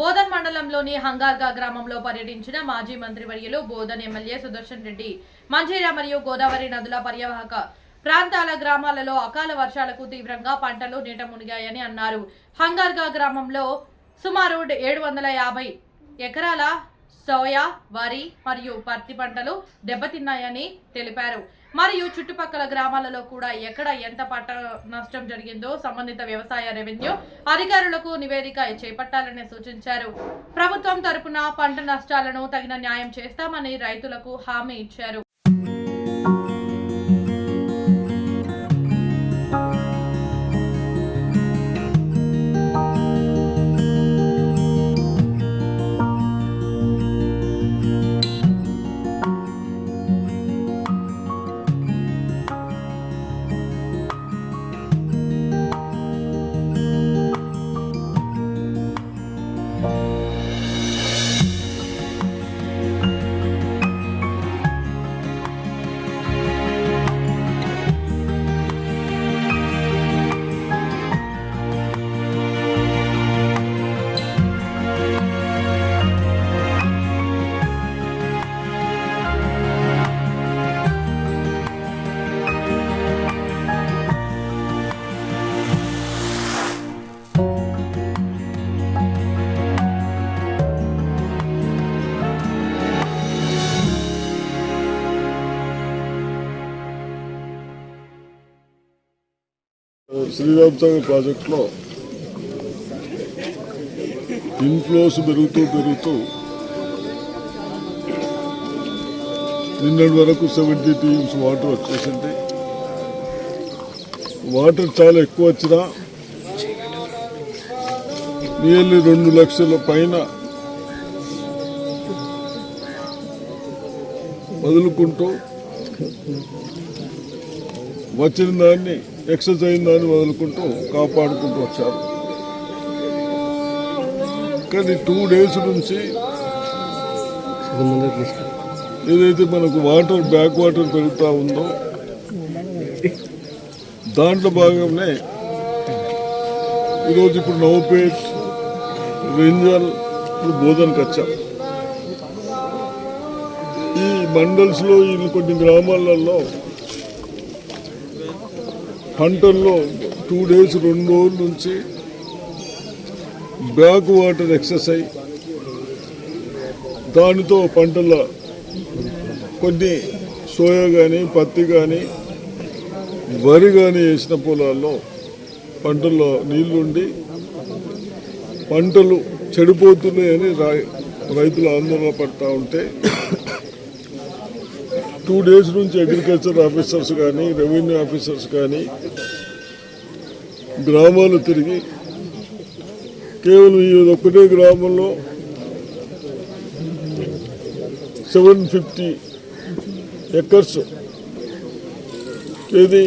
బోధన్ మండలంలోని హంగార్గా గ్రామంలో పర్యటించిన మాజీ మంత్రివర్యులు బోధన్ ఎమ్మెల్యే సుదర్శన్ రెడ్డి మంజీరా మరియు గోదావరి నదుల పర్యావహక ప్రాంతాల గ్రామాలలో అకాల వర్షాలకు తీవ్రంగా పంటలు నీట మునిగాయని అన్నారు. హంగార్గా గ్రామంలో సుమారు ఏడు వందల యాభై ఎకరాల సోయా వరి మరియు పత్తి పంటలు దెబ్బతిన్నాయని తెలిపారు. మరియు చుట్టుపక్కల గ్రామాలలో కూడా ఎక్కడ ఎంత పంట నష్టం జరిగిందో సంబంధిత వ్యవసాయ రెవెన్యూ అధికారులకు నివేదిక చేపట్టాలని సూచించారు. ప్రభుత్వం తరపున పంట నష్టాలను తగిన న్యాయం చేస్తామని రైతులకు హామీ ఇచ్చారు. శ్రీరామ్ సాగర్ ప్రాజెక్టులో ఇన్ఫ్లోస్ పెరుగుతూ పెరుగుతూ నిన్నటి వరకు సెవెంటీ టీఎంస్ వాటర్ వచ్చేసింది. వాటర్ చాలా ఎక్కువ వచ్చినా నియర్లీ రెండు లక్షల పైన వదులుకుంటూ వచ్చిన దాన్ని ఎక్సెస్ అయిన దాన్ని వదులుకుంటూ కాపాడుకుంటూ వచ్చారు. కానీ టూ డేస్ నుంచి ఏదైతే మనకు వాటర్ బ్యాక్ వాటర్ పెరుగుతూ ఉందో దాంట్లో భాగంగానే ఈరోజు ఇప్పుడు నవపేట్ రేంజల్ ఇప్పుడు బోధనకు వచ్చాం. ఈ మండల్స్లో ఈ కొన్ని గ్రామాలలో పంటల్లో టూ డేస్ రెండు రోజుల నుంచి బ్యాక్ వాటర్ ఎక్సర్సైజ్ దానితో పంటల కొన్ని సోయా కానీ పత్తి కానీ వరి కానీ వేసిన పొలాల్లో పంటల్లో నీళ్ళుండి పంటలు చెడిపోతున్నాయని రా- రైతులు ఆందోళన పడతా ఉంటే టూ డేస్ నుంచి అగ్రికల్చర్ ఆఫీసర్స్ కానీ రెవెన్యూ ఆఫీసర్స్ కానీ గ్రామాలు తిరిగి కేవలం ఈ ఒక్కటే గ్రామంలో సెవెన్ ఫిఫ్టీ ఎకర్స్ ఏది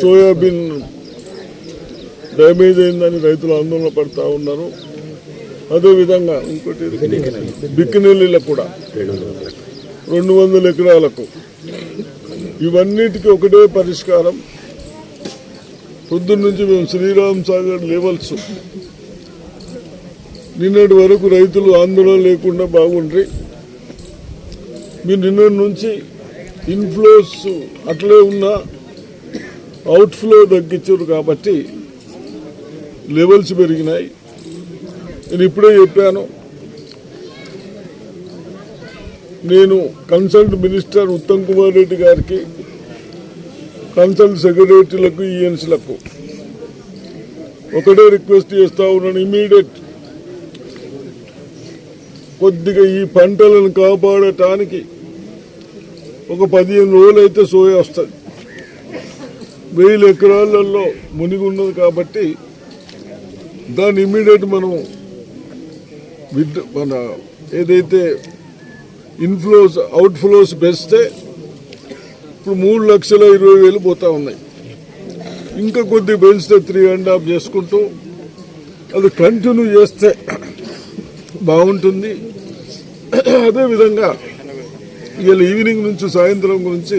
సోయాబీన్ డ్యామేజ్ అయిందని రైతులు ఆందోళన పడతా ఉన్నారు. అదేవిధంగా ఇంకోటి బిక్కినెల్లిలో కూడా. రెండు వందల ఎకరాలకు. ఇవన్నిటికీ ఒకటే పరిష్కారం. పొద్దున్న నుంచి మేము శ్రీరామ్ సాగర్ లెవెల్స్ నిన్నటి వరకు రైతులు ఆందోళన లేకుండా బాగుండ్రి. మీరు నిన్నటి నుంచి ఇన్ఫ్లోస్ అట్లే ఉన్న అవుట్ఫ్లో తగ్గించారు కాబట్టి లెవెల్స్ పెరిగినాయి. నేను ఇప్పుడే చెప్పాను నేను కన్సల్ట్ మినిస్టర్ ఉత్తమ్ కుమార్ రెడ్డి గారికి కన్సల్ట్ సెక్రటరీలకు ఈఎన్సీలకు ఒకటే రిక్వెస్ట్ చేస్తా ఉన్నాను ఇమీడియట్ కొద్దిగా ఈ పంటలను కాపాడటానికి ఒక పదిహేను రోజులు అయితే వస్తుంది. వెయ్యి ఎకరాలలో మునిగి ఉన్నది కాబట్టి దాన్ని ఇమీడియట్ మనం విత్ మన ఏదైతే ఇన్ఫ్లోస్ అవుట్ఫ్లోస్ పెంచితే ఇప్పుడు మూడు లక్షల ఇరవై వేలు పోతా ఉన్నాయి. ఇంకా కొద్ది పెంచితే త్రీ అండ్ హాఫ్ చేసుకుంటూ అది కంటిన్యూ చేస్తే బాగుంటుంది. అదేవిధంగా ఇవాళ ఈవినింగ్ నుంచి సాయంత్రం గురించి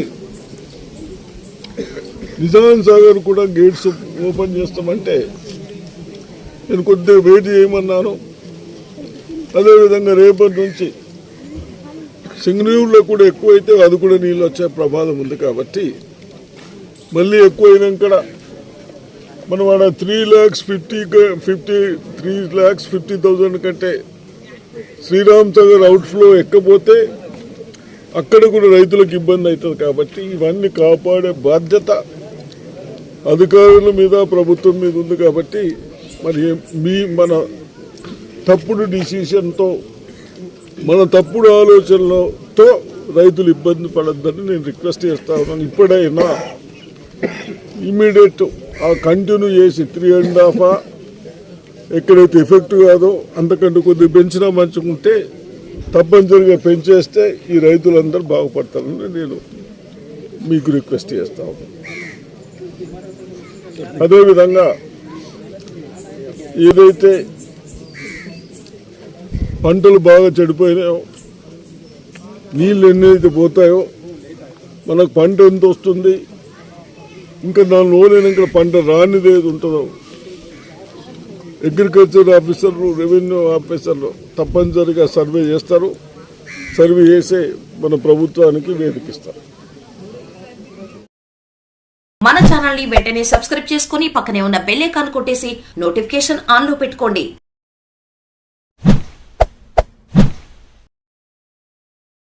నిజాం సాగర్ కూడా గేట్స్ ఓపెన్ చేస్తామంటే నేను కొద్దిగా వెయిట్ చేయమన్నాను. అదేవిధంగా రేపటి నుంచి సింగనూరులో కూడా ఎక్కువైతే అది కూడా నీళ్ళు వచ్చే ప్రమాదం ఉంది కాబట్టి మళ్ళీ ఎక్కువైనాక మనం ఆడ three lakhs fifty fifty three lakhs fifty thousand కంటే శ్రీరామ్ సాగర్ అవుట్ఫ్లో ఎక్కపోతే అక్కడ కూడా రైతులకు ఇబ్బంది అవుతుంది కాబట్టి ఇవన్నీ కాపాడే బాధ్యత అధికారుల మీద ప్రభుత్వం మీద ఉంది కాబట్టి మరి మీ మన తప్పుడు డిసిషన్తో మన తప్పుడు ఆలోచనలతో రైతులు ఇబ్బంది పడద్దని నేను రిక్వెస్ట్ చేస్తా ఉన్నాను. ఇప్పుడైనా ఇమీడియట్ ఆ కంటిన్యూ చేసి త్రీ అండ్ హాఫ్ ఎక్కడైతే ఎఫెక్ట్ కాదో అంతకంటే కొద్దిగా పెంచినా మంచుకుంటే తప్పనిసరిగా పెంచేస్తే ఈ రైతులందరూ బాగుపడతారని నేను మీకు రిక్వెస్ట్ చేస్తా ఉన్నాను. అదేవిధంగా ఏదైతే పంటలు బాగా చెడిపోయినాయో నీళ్ళు ఎన్నైతే పోతాయో మనకు పంట ఎంత వస్తుంది? ఇంకా దాని లోనైనా పంట రానిది ఏది ఉంటుందో. అగ్రికల్చర్ ఆఫీసర్లు రెవెన్యూ ఆఫీసర్లు తప్పనిసరిగా సర్వే చేస్తారు. సర్వే చేసే మన ప్రభుత్వానికి వేదికిస్తారు. మన ఛానల్ని వెంటనే సబ్స్క్రైబ్ చేసుకుని పక్కనే ఉన్న బెల్ ఐకాన్ కొట్టేసి నోటిఫికేషన్ ఆన్లో పెట్టుకోండి.